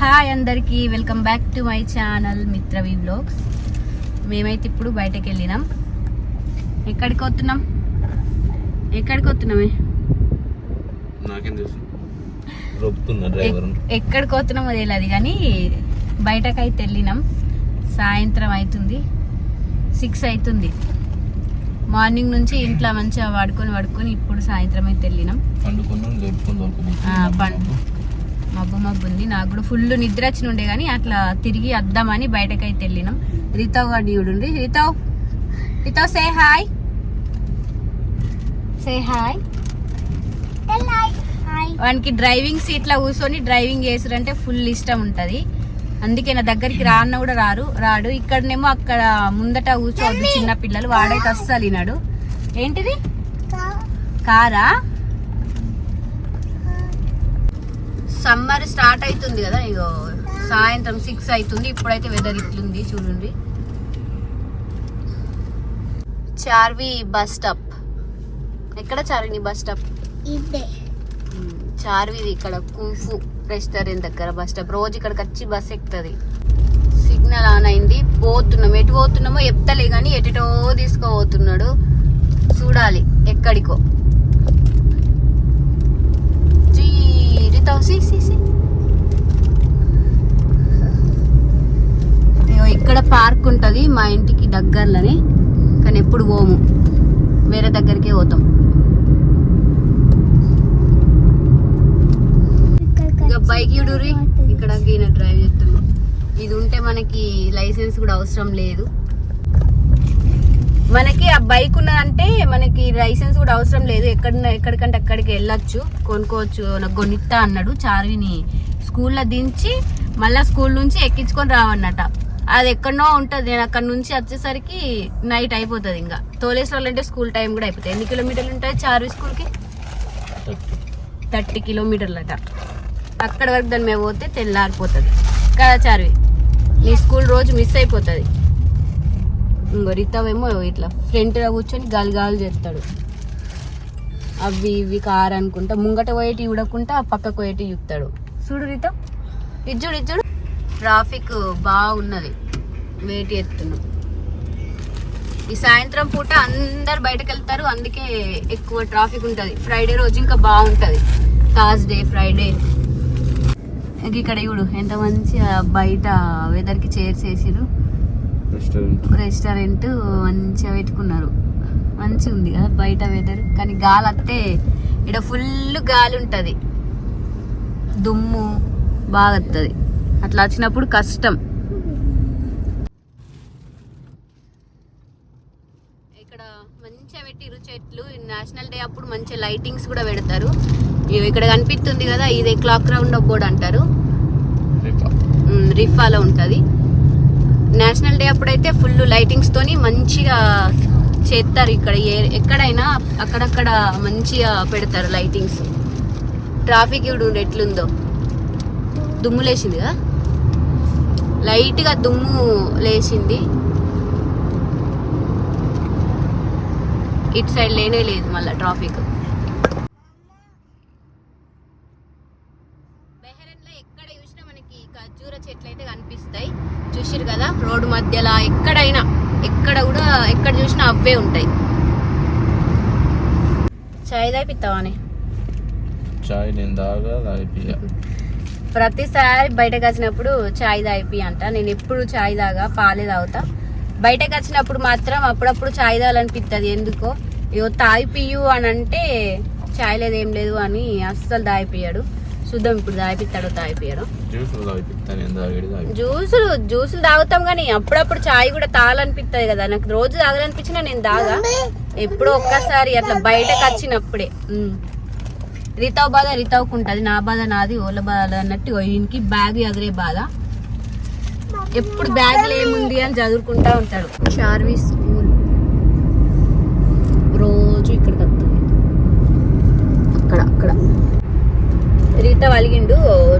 Hi అందరికీ welcome back to my channel Mitravi vlogs మేమైతే ఇప్పుడు బయటకు వెళ్ళినాం. ఎక్కడికి వస్తున్నాం? ఎక్కడికి వస్తున్నామే? ఎక్కడికి వస్తున్నామో తెలియదు కానీ బయటకైతే వెళ్ళినాం. సాయంత్రం అవుతుంది సిక్స్ అవుతుంది మార్నింగ్ నుంచి ఇంట్లో మంచిగా వాడుకొని వాడుకొని ఇప్పుడు సాయంత్రం అయితే వెళ్ళినాం. పండు మబ్బు మబ్బు ఉంది. నాకు కూడా ఫుల్ నిద్ర వచ్చి ఉండే కానీ అట్లా తిరిగి వద్దామని బయటకైతే వెళ్ళినాం. రితావ్ గారు చూడండి Ritav Ritav say hi say hi వానికి డ్రైవింగ్ సీట్లో కూర్చొని డ్రైవింగ్ చేసుడంటే ఫుల్ ఇష్టం ఉంటది. అందుకే నా దగ్గరికి రాన్న కూడా రారు రాడు. ఇక్కడనేమో అక్కడ ముందట కూర్చోవద్దు చిన్న పిల్లలు వాడైతే అస్సలు వినాడు ఏంటిది కారా? సమ్మర్ స్టార్ట్ అవుతుంది కదా ఇగో సాయంత్రం సిక్స్ అవుతుంది. ఇప్పుడైతే వెదర్ ఇట్లుంది చూడండి. చార్వి బస్ స్టాప్ ఎక్కడ చార్విని బస్ స్టాప్ చార్విది ఇక్కడ కుంఫు రెస్టారెంట్ దగ్గర బస్ స్టాప్ రోజు ఇక్కడికి వచ్చి బస్ ఎక్కుతుంది. సిగ్నల్ ఆన్ అయింది. పోతున్నాం. ఎటు పోతున్నామో చెప్తలే కానీ ఎటుటో తీసుకోబోతున్నాడు చూడాలి ఎక్కడికో. జీరితో సి సి సి ఇక్కడ పార్క్ ఉంటుంది మా ఇంటికి దగ్గరలోనే కానీ ఎప్పుడు పోము. వేరే దగ్గరికే పోతాం. ఇక బైక్ చూడురి ఇక్కడ ఈయన డ్రైవ్ చేస్తున్నాం. ఇది ఉంటే మనకి లైసెన్స్ కూడా అవసరం లేదు. మనకి ఆ బైక్ ఉన్నదంటే మనకి లైసెన్స్ కూడా అవసరం లేదు. ఎక్కడ ఎక్కడికంటే అక్కడికి వెళ్ళొచ్చు కొనుక్కోవచ్చు. నాకు అన్నాడు చార్విని స్కూల్లో దించి మళ్ళీ స్కూల్ నుంచి ఎక్కించుకొని రావన్నట. అది ఎక్కడనో ఉంటుంది. నేను అక్కడ నుంచి వచ్చేసరికి నైట్ అయిపోతుంది ఇంకా. తోలేశ్వరం అంటే స్కూల్ టైం కూడా అయిపోతుంది. ఎన్ని కిలోమీటర్లు ఉంటుంది చార్వి స్కూల్కి? థర్టీ కిలోమీటర్లట. అక్కడ వరకు దాని మేము పోతే తెల్లారిపోతుంది. కదా చార్వి నీ స్కూల్ రోజు మిస్ అయిపోతుంది. ఇంకో రితవేమో ఇట్లా ఫ్రంట్ కూర్చొని గాలి గాలి చేస్తాడు. అవి ఇవి కారు అనుకుంటా ముంగట పోయేటి చూడకుండా పక్కకు పోయేటి చూస్తాడు. చూడు రితం ఇజ్జుడు ఇజ్జుడు ట్రాఫిక్ బాగున్నది. వేటి ఎత్తున్నాం ఈ సాయంత్రం పూట అందరు బయటకు వెళ్తారు అందుకే ఎక్కువ ట్రాఫిక్ ఉంటుంది. ఫ్రైడే రోజు ఇంకా బాగుంటుంది. థర్స్డే ఫ్రైడే ఇంక ఇక్కడ చూడు ఎంత మంచిగా బయట వెదర్కి చైర్స్ వేసిరు రెస్టారెంట్. రెస్టారెంట్ మంచిగా పెట్టుకున్నారు. మంచిగా ఉంది కదా బయట వెదర్ కానీ గాలి వస్తే ఇక్కడ ఫుల్ గాలి ఉంటది. దుమ్ము బాగా వస్తుంది అట్లా వచ్చినప్పుడు కష్టం. ఇక్కడ మంచిగా పెట్టిరు చెట్లు. నేషనల్ డే అప్పుడు మంచిగా లైటింగ్స్ కూడా పెడతారు. ఇక్కడ కనిపిస్తుంది కదా ఇదే క్లాక్ రౌండ్ బోర్డ్ అంటారు. రిఫాలో ఉంటుంది. నేషనల్ డే అప్పుడైతే ఫుల్ లైటింగ్స్ తోని మంచిగా చేస్తారు ఇక్కడ. ఏ- ఎక్కడైనా అక్కడక్కడ మంచిగా పెడతారు లైటింగ్స్. ట్రాఫిక్ ఇప్పుడు ఎట్లుందో. దుమ్ము లేచింది కదా? లైట్గా దుమ్ము లేచింది ఇటు సైడ్ లేనే లేదు మళ్ళీ ట్రాఫిక్ బెహరన్లో ఎక్కడ చూసినా మనకి ఖర్జూర చెట్లు అయితే కనిపిస్తాయి చూసిరు కదా? రోడ్డు మధ్యలో ఎక్కడైనా ఎక్కడ కూడా ఎక్కడ చూసినా అవే ఉంటాయి. చాయ్ తాపిస్తావానే చాయ్ నేను దాగా తాగిపియ ప్రతిసారి బయటకు వచ్చినప్పుడు చాయ్ తాగిపి అంట. నేను ఎప్పుడు చాయ్ తాగా పాలే తాగుతా. బయటకు వచ్చినప్పుడు మాత్రం అప్పుడప్పుడు చాయ్ తాగాలనిపిస్తుంది ఎందుకో? ఇగో తాగిపియు అని అంటే చాయ్ లేదు ఏం లేదు అని అస్సలు తాగిపియాడు చూద్దాం ఇప్పుడు తాగిపిస్తాడో తాగిపియడం జ్యూసులు జ్యూసులు తాగుతాం కానీ అప్పుడప్పుడు చాయ్ కూడా తాగాలనిపిస్తుంది కదా. నాకు రోజు తాగాలనిపించినా నేను తాగా ఎప్పుడో ఒక్కసారి అట్లా బయటకు వచ్చినప్పుడే. రితావ్ బాధ రితావ్కు ఉంటుంది. నా బాధ నాది ఓల బాధ అన్నట్టు ఈయనకి బ్యాగ్ ఎగరే బాధ. ఎప్పుడు బ్యాగ్లో ఏముంది అని చదువుకుంటా ఉంటాడు. చార్వి స్కూల్ రోజు ఇక్కడికి వస్తుంది అక్కడ అక్కడ రీత వలిగిండు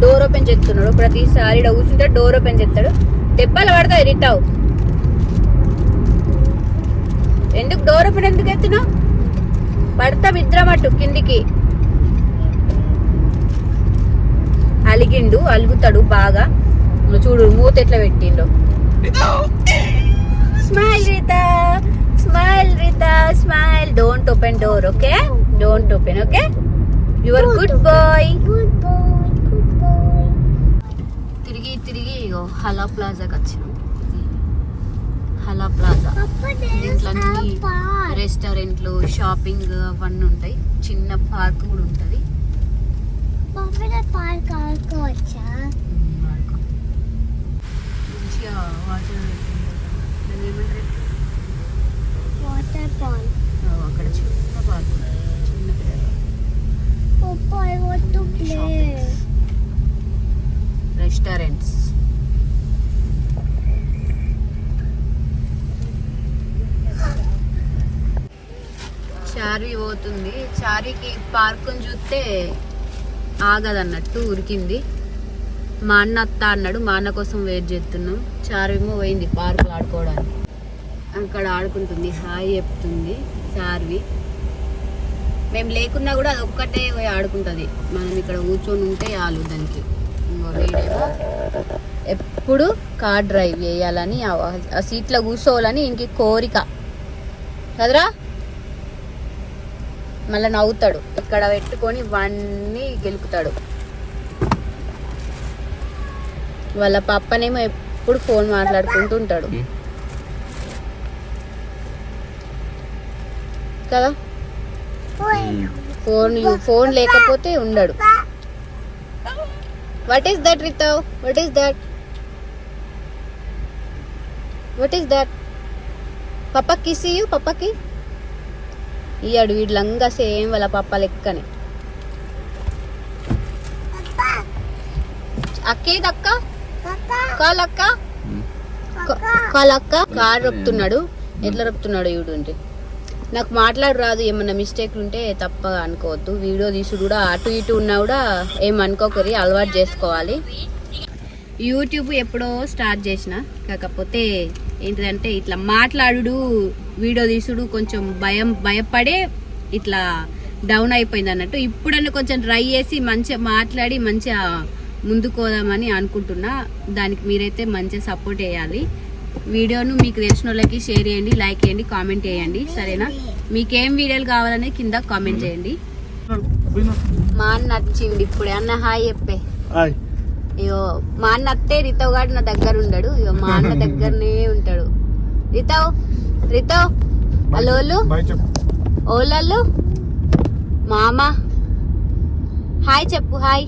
డోర్ ఓపెన్ చేస్తున్నాడు. ప్రతిసారి ఈడ కూర్చుంటే డోర్ ఓపెన్ చేస్తాడు. దెబ్బలు పడతాయి రీతావు ఎందుకు డోర్ ఓపెన్ ఎందుకు ఎత్తున్నావు? పడతాం ఇద్దరం అటు కిందికి. అలిగిండు అలుగుతాడు బాగా. చూడు మూత ఎట్లా పెట్టిండు. Smile Rita smile Rita smile don't open door okay don't open okay your good boy. తిరిగి తిరిగి ఇగో హలా ప్లాజాకి వచ్చినాం. హలా ప్లాజా. దీంట్లో. రెస్టారెంట్లు షాపింగ్ అవన్నీ ఉంటాయి. చిన్న పార్క్ కూడా ఉంటుంది. Park ఆడుకోవచ్చా మంచిగా వాటర్ వాటర్ పార్క్ అక్కడ చిన్న పార్క్ చిన్న want రెస్టారెంట్స్ చారీ పోతుంది చారీకి పార్కుని చూస్తే ఆగదన్నట్టు ఉరికింది. మా అన్న అత్త అన్నాడు మా అన్న కోసం వెయిట్ చేస్తున్నాం. చార్వేమో పోయింది పార్కులో ఆడుకోవడానికి. అక్కడ ఆడుకుంటుంది. హాయ్ చెప్తుంది చార్వి. మేము లేకున్నా కూడా అది ఒక్కటే పోయి ఆడుకుంటుంది. మనం ఇక్కడ కూర్చొని ఉంటే చాలు దానికి. వీడేమో ఎప్పుడు కార్ డ్రైవ్ చేయాలని ఆ- సీట్లో కూర్చోవాలని ఇంక కోరిక. కదరా? మళ్ళీ నవ్వుతాడు. ఇక్కడ పెట్టుకొని ఇవన్నీ గెలుపుతాడు. వాళ్ళ పప్పనేమో ఎప్పుడు ఫోన్ మాట్లాడుకుంటూ ఉంటాడు. కదా? ఫోన్ ఫోన్ లేకపోతే ఉండడు. What is that Ritav what is that what is that పప్పకి kiss ఇయ్యు పప్పకి ఇయ్యాడు వీడు లంగా సేమ్ వాళ్ళ పప్ప లెక్కనే. అక్కేది అక్క Papa, కాల్ అక్క కా- కాల్ అక్క కార్ రొప్పుతున్నాడు. ఎట్లా రొప్పుతున్నాడు వీడు అంటే. నాకు మాట్లాడు రాదు ఏమన్నా మిస్టేక్లు ఉంటే తప్పగా అనుకోవద్దు. వీడియో తీసుడు కూడా అటు ఇటు ఉన్నా కూడా ఏం అనుకోకరి అలవాటు చేసుకోవాలి. యూట్యూబ్ ఎప్పుడో స్టార్ట్ చేసిన కాకపోతే ఏంటిదంటే ఇట్లా మాట్లాడుడు వీడియో తీసుడు కొంచెం భయం భయపడే ఇట్లా డౌన్ అయిపోయింది అన్నట్టు. ఇప్పుడన్నా కొంచెం ట్రై చేసి మంచిగా మాట్లాడి మంచిగా ముందుకు పోదామని అనుకుంటున్నా. దానికి మీరైతే మంచిగా సపోర్ట్ చేయాలి. వీడియోను మీకు తెలిసిన వాళ్ళకి షేర్ చేయండి లైక్ చేయండి కామెంట్ చేయండి. సరేనా? మీకేం వీడియోలు కావాలని కింద కామెంట్ చేయండి. మా అన్న నచ్చింది ఇప్పుడే. అన్న హాయ్ చెప్పే. ఇగో మా అన్న అత్తే రితవ్ గాడు నా దగ్గర ఉండడు. ఇగో మా అన్న దగ్గరనే ఉంటాడు. రితవ్ రితవ్. అలోలు ఓలల్లు మామ. హాయ్ చెప్పు హాయ్.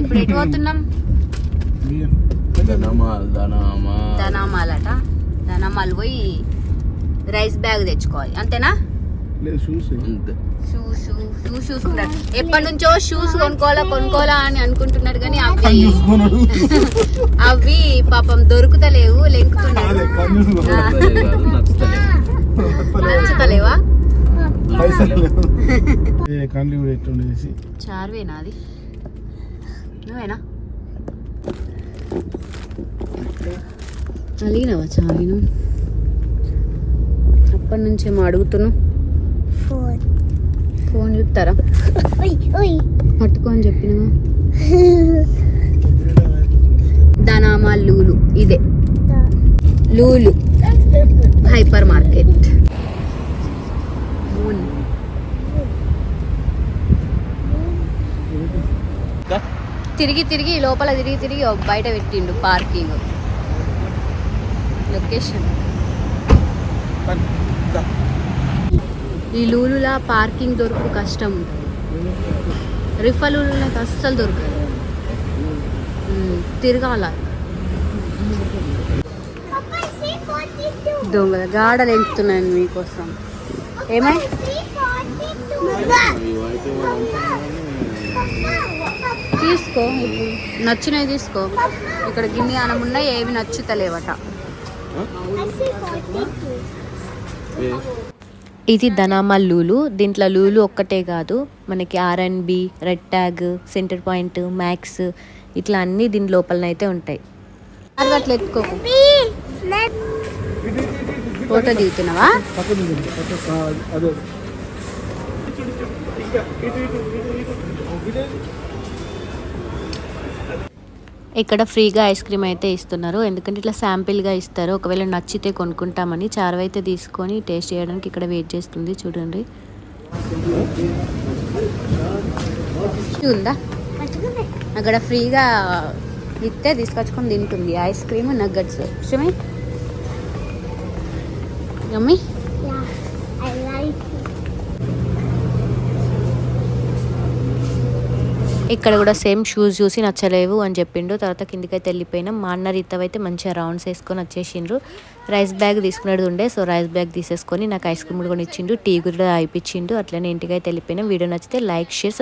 ఇప్పుడు ఎటు పోతున్నాం? ధనామాలట. ధనామాలు పోయి రైస్ బ్యాగ్ తెచ్చుకోవాలి. అంతేనా? ఎప్పటి నుంచో షూస్ కొనుక్కోవాలా కొనుక్కోవాలా అని అనుకుంటున్నాడు కానీ అవి అవి పాపం దొరుకుతలేవు లెంకుతున్నాడు. నచ్చుతలేవా? చార్వేనా అది? నువ్వేనా? అలిగినావా చావిను అప్పటి నుంచేమో అడుగుతున్నావు. phone. ఫోన్ చూస్తారా? Oi, oi. పట్టుకో అని చెప్పినవా? ధనామా లూలు ఇదే. Lulu hypermarket. మూన్. తిరిగి తిరిగి లోపల తిరిగి తిరిగి బయట పెట్టిండు పార్కింగ్. లొకేషన్. ఈ లూలులా పార్కింగ్ దొరుకు కష్టం. ఉంటుంది రిఫలూలులకు అస్సలు దొరకదు. తిరగాల. దొంగల గాడలు ఎంపుతున్నాను మీకోసం. ఏమై? తీసుకో. నచ్చినవి తీసుకో. ఇక్కడ గిన్నె అనం ఉన్నాయి ఏవి నచ్చుతలేవట. ఇది ధనామా లూలు. దీంట్లో లూలు ఒక్కటే కాదు మనకి R and B red tag centre point Max ఇట్లా అన్నీ దీని లోపలనైతే ఉంటాయి. అట్లా ఎత్తుకోకు ఫోటో దిగుతున్నావా? ఇక్కడ ఫ్రీగా ఐస్ క్రీమ్ అయితే ఇస్తున్నారు. ఎందుకంటే ఇట్లా శాంపిల్గా ఇస్తారు. ఒకవేళ నచ్చితే కొనుక్కుంటామని. చారు అయితే తీసుకొని టేస్ట్ చేయడానికి ఇక్కడ వెయిట్ చేస్తుంది చూడండి. ఉందా? అక్కడ ఫ్రీగా ఇస్తే తీసుకొచ్చుకొని తింటుంది. Ice cream nuggets. Shami yummy. ఇక్కడ కూడా సేమ్ షూస్ చూసి నచ్చలేవు అని చెప్పిండు. తర్వాత కిందికైతే వెళ్ళిపోయినాం. మా అన్న రీతవ్ అయితే మంచిగా రౌండ్స్ వేసుకొని వచ్చేసిండ్రు. రైస్ బ్యాగ్ తీసుకునేది ఉండే సో రైస్ బ్యాగ్ తీసేసుకొని నాకు ఐస్ క్రీమ్ కూడా ఇచ్చిండు టీ కూడా అయిపించిండు అట్లనే ఇంటికైతే వెళ్ళిపోయినాం. వీడియో నచ్చితే లైక్ షేర్